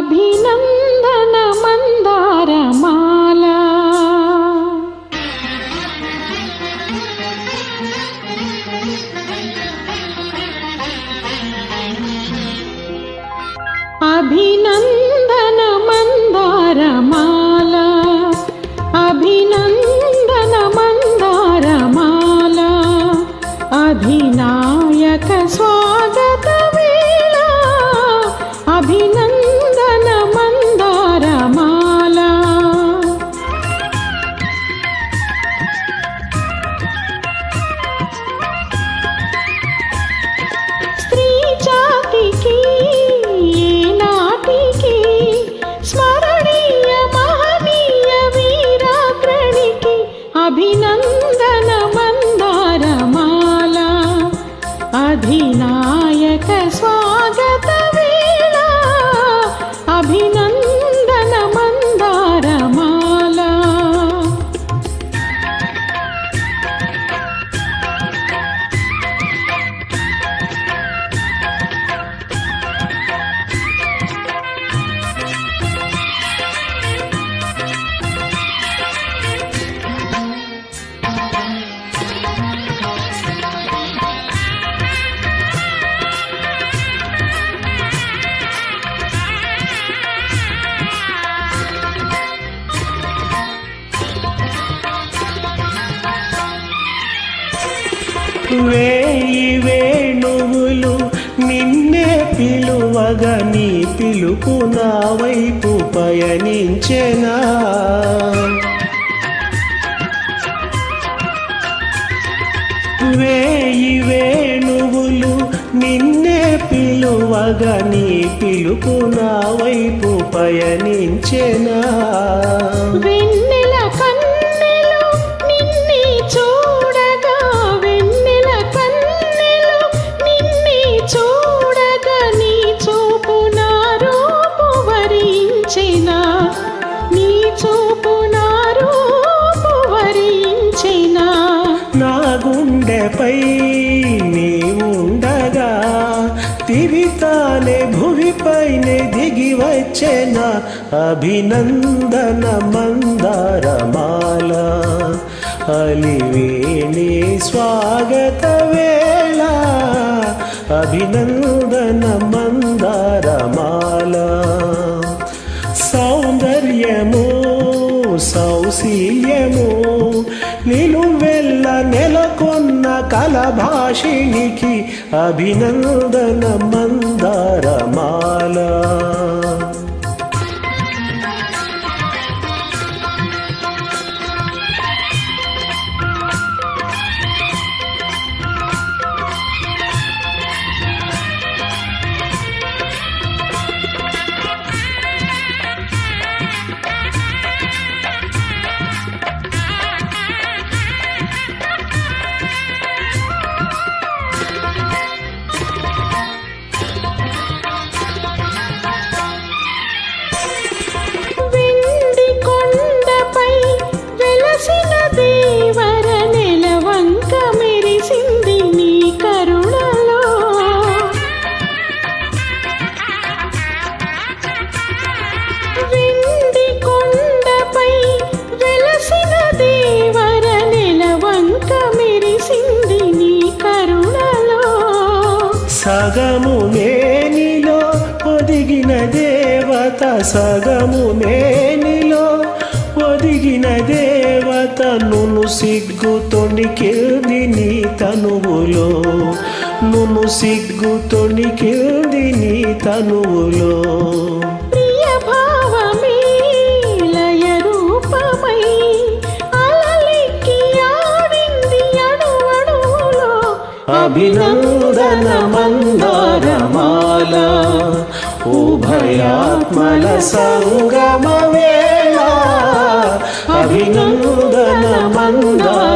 అభినందన మందారమాల అభినందన మందారమాల అభినందన మందారమాల అభినా అభినందన వేయి వేణువులు నిన్నే పిలువగా నీ పిలుపు నా వైపు పయనించెనా. వేయి వేణువులు నిన్నే పిలువగా నీ పిలుపు నా వైపు పయనించెనా. గుండెపై నీ ఉండగా తిరితానే భువిపైనే దిగి వచ్చెన అభినందన మందారమాల. అలివేణి స్వాగత వేళ అభినందన మందారమాల. సౌందర్యము సౌశీల్యము కలభాషిణికి అభినందన మందారమాలా. సగము నేనిలో ఒదిగిన దేవత సగము నేనిలో ఒదిగిన దేవత నును సిగ్గు తొణికిల్ది నీ తనువులో. నును సిగ్గు తొణికిల్ది నీ తనువులో. ప్రియ సదన మందారమాల ఉభయాత్మల సంగమ వేళ అభినందన మందార